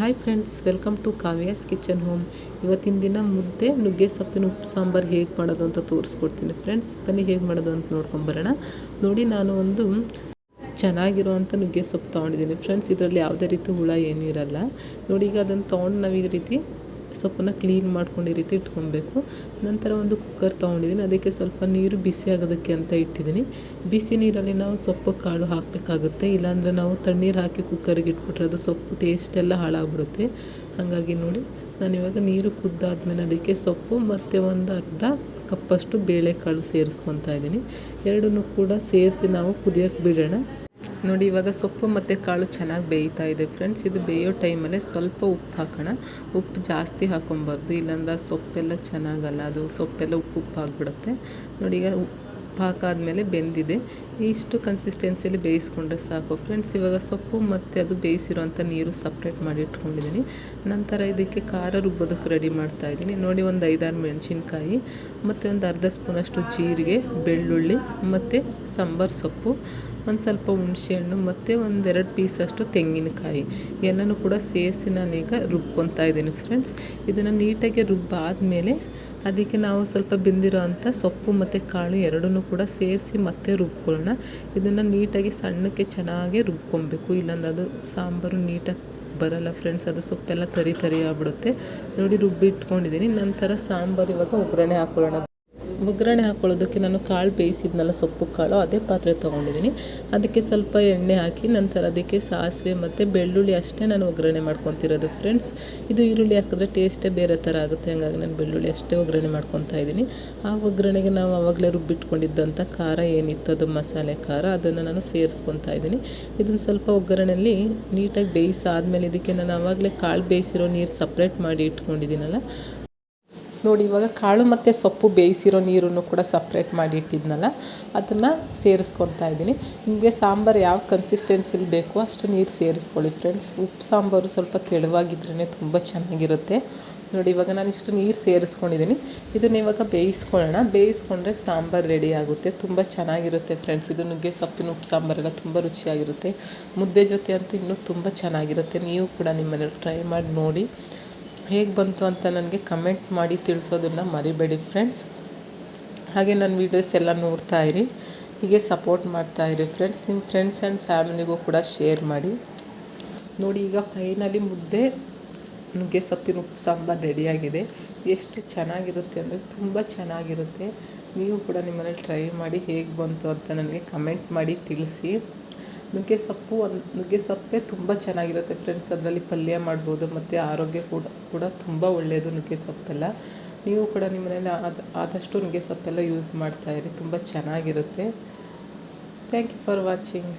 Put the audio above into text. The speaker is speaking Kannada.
Hi friends welcome to Kavyas kitchen home ಇವತ್ತಿನ ದಿನ ಮುದ್ದೆ, ನುಗ್ಗೆ, ಸೊಪ್ಪಿನ ಉಪ್ಪು, ಸಾಂಬಾರು ಹೇಗೆ ಮಾಡೋದು ಅಂತ ತೋರಿಸ್ಕೊಡ್ತೀನಿ ಫ್ರೆಂಡ್ಸ್ ಬನ್ನಿ ಹೇಗೆ ಮಾಡೋದು ಅಂತ ನೋಡ್ಕೊಂಬರೋಣ ನೋಡಿ ನಾನು ಒಂದು ಚೆನ್ನಾಗಿರುವಂಥ ನುಗ್ಗೆ ಸೊಪ್ಪು ತೊಗೊಂಡಿದ್ದೀನಿ ಫ್ರೆಂಡ್ಸ್ ಇದರಲ್ಲಿ ಯಾವುದೇ ರೀತಿ ಹುಳ ಏನೂ ಇರಲ್ಲ. ನೋಡಿ ಈಗ ಅದನ್ನು ತೊಗೊಂಡು ನಾವು ಈ ರೀತಿ ಸೊಪ್ಪನ್ನು ಕ್ಲೀನ್ ಮಾಡ್ಕೊಂಡು ಈ ರೀತಿ ಇಟ್ಕೊಬೇಕು. ನಂತರ ಒಂದು ಕುಕ್ಕರ್ ತೊಗೊಂಡಿದ್ದೀನಿ. ಅದಕ್ಕೆ ಸ್ವಲ್ಪ ನೀರು ಬಿಸಿ ಆಗೋದಕ್ಕೆ ಅಂತ ಇಟ್ಟಿದ್ದೀನಿ. ಬಿಸಿ ನೀರಲ್ಲಿ ನಾವು ಸೊಪ್ಪು ಕಾಳು ಹಾಕಬೇಕಾಗುತ್ತೆ. ಇಲ್ಲಾಂದರೆ ನಾವು ತಣ್ಣೀರು ಹಾಕಿ ಕುಕ್ಕರಿಗೆ ಇಟ್ಬಿಟ್ರೆ ಅದು ಸೊಪ್ಪು ಟೇಸ್ಟ್ ಎಲ್ಲ ಹಾಳಾಗ್ಬಿಡುತ್ತೆ. ಹಾಗಾಗಿ ನೋಡಿ ನಾನಿವಾಗ ನೀರು ಕುದ್ದಾದ್ಮೇಲೆ ಅದಕ್ಕೆ ಸೊಪ್ಪು ಮತ್ತು ಒಂದು ಅರ್ಧ ಕಪ್ಪಷ್ಟು ಬೇಳೆಕಾಳು ಸೇರಿಸ್ಕೊತಾ ಇದ್ದೀನಿ. ಎರಡನ್ನೂ ಕೂಡ ಸೇರಿಸಿ ನಾವು ಕುದಿಯೋಕ್ಕೆ ಬಿಡೋಣ. ನೋಡಿ, ಇವಾಗ ಸೊಪ್ಪು ಮತ್ತು ಕಾಳು ಚೆನ್ನಾಗಿ ಬೇಯ್ತಾ ಇದೆ ಫ್ರೆಂಡ್ಸ್. ಇದು ಬೇಯೋ ಟೈಮಲ್ಲೇ ಸ್ವಲ್ಪ ಉಪ್ಪು ಹಾಕೋಣ. ಉಪ್ಪು ಜಾಸ್ತಿ ಹಾಕೊಬಾರ್ದು, ಇಲ್ಲಾಂದ್ರೆ ಸೊಪ್ಪೆಲ್ಲ ಚೆನ್ನಾಗಲ್ಲ. ಅದು ಸೊಪ್ಪೆಲ್ಲ ಉಪ್ಪು ಉಪ್ಪು ಆಗಿಬಿಡುತ್ತೆ. ನೋಡಿ, ಈಗ ಉಪ್ಪು ಹಾಕಾದಮೇಲೆ ಬೆಂದಿದೆ. ಇಷ್ಟು ಕನ್ಸಿಸ್ಟೆನ್ಸಿಯಲ್ಲಿ ಬೇಯಿಸ್ಕೊಂಡ್ರೆ ಸಾಕು ಫ್ರೆಂಡ್ಸ್. ಇವಾಗ ಸೊಪ್ಪು ಮತ್ತು ಅದು ಬೇಯಿಸಿರೋಂಥ ನೀರು ಸಪ್ರೇಟ್ ಮಾಡಿ ಇಟ್ಕೊಂಡಿದ್ದೀನಿ. ನಂತರ ಇದಕ್ಕೆ ಖಾರ ರುಬ್ಬೋದಕ್ಕೆ ರೆಡಿ ಮಾಡ್ತಾ ಇದ್ದೀನಿ. ನೋಡಿ, ಒಂದು ಐದಾರು ಮೆಣಸಿನ್ಕಾಯಿ, ಮತ್ತು ಒಂದು ಅರ್ಧ ಸ್ಪೂನಷ್ಟು ಜೀರಿಗೆ, ಬೆಳ್ಳುಳ್ಳಿ, ಮತ್ತು ಸಾಂಬಾರು ಸೊಪ್ಪು. ಒಂದು ಸ್ವಲ್ಪ ಹುಣಸೆಹಣ್ಣು, ಮತ್ತು ಒಂದೆರಡು ಪೀಸಷ್ಟು ತೆಂಗಿನಕಾಯಿ. ಎಲ್ಲನೂ ಕೂಡ ಸೇರಿಸಿ ನಾನೀಗ ರುಬ್ಕೊತಾ ಇದ್ದೀನಿ ಫ್ರೆಂಡ್ಸ್ ಇದನ್ನು ನೀಟಾಗಿ ರುಬ್ಬಾದಮೇಲೆ ಅದಕ್ಕೆ ನಾವು ಸ್ವಲ್ಪ ಬೆಂದಿರೋ ಅಂಥ ಸೊಪ್ಪು ಮತ್ತು ಕಾಳು ಎರಡನ್ನೂ ಕೂಡ ಸೇರಿಸಿ ಮತ್ತೆ ರುಬ್ಕೊಳ್ಳೋಣ. ಇದನ್ನು ನೀಟಾಗಿ ಸಣ್ಣಕ್ಕೆ ಚೆನ್ನಾಗಿ ರುಬ್ಕೊಬೇಕು. ಇಲ್ಲಾಂದ್ರೆ ಅದು ಸಾಂಬಾರು ನೀಟಾಗಿ ಬರಲ್ಲ ಫ್ರೆಂಡ್ಸ್ ಅದು ಸೊಪ್ಪೆಲ್ಲ ತರಿ ತರಿ ಆಗ್ಬಿಡುತ್ತೆ. ನೋಡಿ ರುಬ್ಬಿಟ್ಕೊಂಡಿದ್ದೀನಿ. ನಂತರ ಸಾಂಬಾರು ಇವಾಗ ಒಗ್ಗರಣೆ ಹಾಕ್ಕೊಳ್ಳೋಣ ಒಗ್ಗರಣೆ ಹಾಕ್ಕೊಳ್ಳೋದಕ್ಕೆ ನಾನು ಕಾಳು ಬೇಯಿಸಿದ್ನಲ್ಲ, ಸೊಪ್ಪು, ಕಾಳು, ಅದೇ ಪಾತ್ರೆ ತೊಗೊಂಡಿದ್ದೀನಿ. ಅದಕ್ಕೆ ಸ್ವಲ್ಪ ಎಣ್ಣೆ ಹಾಕಿ ನಂತರ ಅದಕ್ಕೆ ಸಾಸಿವೆ ಮತ್ತು ಬೆಳ್ಳುಳ್ಳಿ ಅಷ್ಟೇ ನಾನು ಒಗ್ಗರಣೆ ಮಾಡ್ಕೊತಿರೋದು ಫ್ರೆಂಡ್ಸ್ ಇದು ಈರುಳ್ಳಿ ಹಾಕಿದ್ರೆ ಟೇಸ್ಟೇ ಬೇರೆ ಥರ ಆಗುತ್ತೆ, ಹಾಗಾಗಿ ನಾನು ಬೆಳ್ಳುಳ್ಳಿ ಅಷ್ಟೇ ಒಗ್ಗರಣೆ ಮಾಡ್ಕೊತಾ ಇದ್ದೀನಿ. ಆ ಒಗ್ಗರಣೆಗೆ ನಾವು ಆವಾಗಲೇ ರುಬ್ಬಿಟ್ಕೊಂಡಿದ್ದಂಥ ಖಾರ ಏನಿತ್ತು, ಅದು ಮಸಾಲೆ ಖಾರ, ಅದನ್ನು ನಾನು ಸೇರಿಸ್ಕೊತಾ ಇದ್ದೀನಿ. ಇದನ್ನು ಸ್ವಲ್ಪ ಒಗ್ಗರಣೆಯಲ್ಲಿ ನೀಟಾಗಿ ಬೇಯಿಸಾದ್ಮೇಲೆ ಇದಕ್ಕೆ ನಾನು ಆವಾಗಲೇ ಕಾಳು ಬೇಯಿಸಿರೋ ನೀರು ಸಪ್ರೇಟ್ ಮಾಡಿ ಇಟ್ಕೊಂಡಿದ್ದೀನಲ್ಲ ನೋಡಿ, ಇವಾಗ ಕಾಳು ಮತ್ತು ಸೊಪ್ಪು ಬೇಯಿಸಿರೋ ನೀರನ್ನು ಕೂಡ ಸಪ್ರೇಟ್ ಮಾಡಿ ಇಟ್ಟಿದ್ನಲ್ಲ, ಅದನ್ನು ಸೇರಿಸ್ಕೊತಾ ಇದ್ದೀನಿ. ನಿಮಗೆ ಸಾಂಬಾರು ಯಾವ ಕನ್ಸಿಸ್ಟೆನ್ಸಿಲಿ ಬೇಕೋ ಅಷ್ಟು ನೀರು ಸೇರಿಸ್ಕೊಳ್ಳಿ ಫ್ರೆಂಡ್ಸ್ ಉಪ್ಪು ಸಾಂಬಾರು ಸ್ವಲ್ಪ ತೆಳುವಾಗಿದ್ರೇ ತುಂಬ ಚೆನ್ನಾಗಿರುತ್ತೆ. ನೋಡಿ, ಇವಾಗ ನಾನು ಇಷ್ಟು ನೀರು ಸೇರಿಸ್ಕೊಂಡಿದ್ದೀನಿ. ಇದನ್ನು ಇವಾಗ ಬೇಯಿಸ್ಕೊಳ್ಳೋಣ. ಬೇಯಿಸ್ಕೊಂಡ್ರೆ ಸಾಂಬಾರು ರೆಡಿ ಆಗುತ್ತೆ. ತುಂಬ ಚೆನ್ನಾಗಿರುತ್ತೆ ಫ್ರೆಂಡ್ಸ್ ಇದು ನುಗ್ಗೆ ಸೊಪ್ಪಿನ ಉಪ್ಪು ಸಾಂಬಾರೆಲ್ಲ ತುಂಬ ರುಚಿಯಾಗಿರುತ್ತೆ. ಮುದ್ದೆ ಜೊತೆ ಅಂತೂ ಇನ್ನೂ ತುಂಬ ಚೆನ್ನಾಗಿರುತ್ತೆ. ನೀವು ಕೂಡ ನಿಮ್ಮನೇಲಿ ಟ್ರೈ ಮಾಡಿ ನೋಡಿ. ಹೇಗೆ ಬಂತು ಅಂತ ನನಗೆ ಕಮೆಂಟ್ ಮಾಡಿ ತಿಳಿಸೋದನ್ನು ಮರಿಬೇಡಿ ಫ್ರೆಂಡ್ಸ್. ಹಾಗೆ ನನ್ನ ವೀಡಿಯೋಸ್ ಎಲ್ಲ ನೋಡ್ತಾ ಇರಿ. ಹೀಗೆ ಸಪೋರ್ಟ್ ಮಾಡ್ತಾ ಇರಿ ಫ್ರೆಂಡ್ಸ್. ನಿಮ್ಮ ಫ್ರೆಂಡ್ಸ್ ಆ್ಯಂಡ್ ಫ್ಯಾಮಿಲಿಗೂ ಕೂಡ ಶೇರ್ ಮಾಡಿ. ನೋಡಿ ಈಗ ಫೈನಲಿ ಮುದ್ದೆ ನುಗ್ಗೆ ಸೊಪ್ಪಿನ ಉಪ್ಪು ಸಾಂಬಾರು ರೆಡಿಯಾಗಿದೆ ಎಷ್ಟು ಚೆನ್ನಾಗಿರುತ್ತೆ ಅಂದರೆ ತುಂಬ ಚೆನ್ನಾಗಿರುತ್ತೆ. ನೀವು ಕೂಡ ನಿಮ್ಮನೇಲಿ ಟ್ರೈ ಮಾಡಿ ಹೇಗೆ ಬಂತು ಅಂತ ನನಗೆ ಕಮೆಂಟ್ ಮಾಡಿ ತಿಳಿಸಿ. ನುಗ್ಗೆ ಸೊಪ್ಪು ನುಗ್ಗೆ ಸೊಪ್ಪೇ ತುಂಬ ಚೆನ್ನಾಗಿರುತ್ತೆ ಫ್ರೆಂಡ್ಸ್ ಅದರಲ್ಲಿ ಪಲ್ಯ ಮಾಡ್ಬೋದು, ಮತ್ತು ಆರೋಗ್ಯ ಕೂಡ ಕೂಡ ತುಂಬ ಒಳ್ಳೆಯದು ನುಗ್ಗೆ ಸೊಪ್ಪೆಲ್ಲ. ನೀವು ಕೂಡ ನಿಮ್ಮ ಮನೇಲಿ ಆದ, ಆದಷ್ಟು ನುಗ್ಗೆ ಸೊಪ್ಪೆಲ್ಲ ಯೂಸ್ ಮಾಡ್ತಾಯಿರಿ ತುಂಬ ಚೆನ್ನಾಗಿರುತ್ತೆ. Thank you for watching